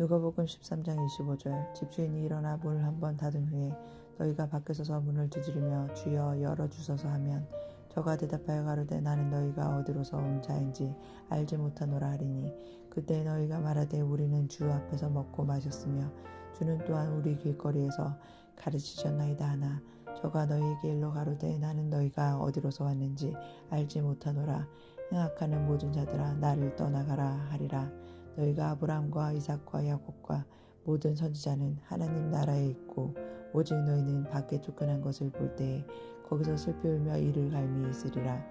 누가복음 13장 25절. 집주인이 일어나 문을 한번 닫은 후에 너희가 밖에 서서 문을 두드리며 주여 열어 주소서 하면 저가 대답하여 가로되 나는 너희가 어디로서 온 자인지 알지 못하노라 하리니 그때 너희가 말하되 우리는 주 앞에서 먹고 마셨으며 주는 또한 우리 길거리에서 가르치셨나이다 하나 저가 너희에게 일러 가로되 나는 너희가 어디로서 왔는지 알지 못하노라. 행악하는 모든 자들아 나를 떠나가라 하리라 너희가 아브라함과 이삭과 야곱과 모든 선지자는 하나님 나라에 있고 오직 너희는 밖에 쫓겨난 것을 볼 때에 거기서 슬피 울며 이를 갈미 있으리라.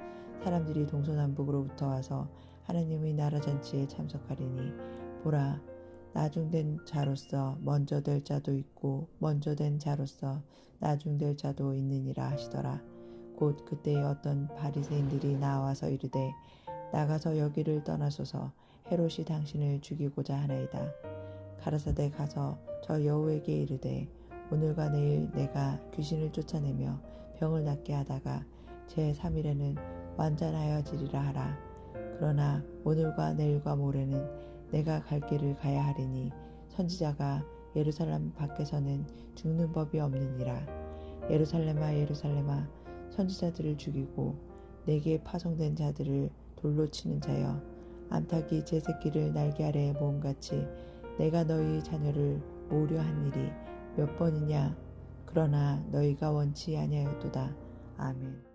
사람들이 동서남북으로부터 와서 하나님의 나라 잔치에 참석하리니 보라 나중된 자로서 먼저 될 자도 있고 먼저 된 자로서 나중될 자도 있느니라 하시더라. 곧 그때에 어떤 바리새인들이 나와서 이르되 나가서 여기를 떠나소서 헤롯이 당신을 죽이고자 하나이다 가라사대 가서 저 여우에게 이르되 오늘과 내일 내가 귀신을 쫓아내며 병을 낫게 하다가 제 3일에는 완전하여지리라 하라. 그러나 오늘과 내일과 모레는 내가 갈 길을 가야 하리니 선지자가 예루살렘 밖에서는 죽는 법이 없느니라. 예루살렘아 예루살렘아 선지자들을 죽이고 내게 파송된 자들을 돌로 치는 자여 암탉이 제 새끼를 날개 아래 모음같이 내가 너희 자녀를 모으려 한 일이 몇 번이냐? 그러나 너희가 원치 아니하였도다. 아멘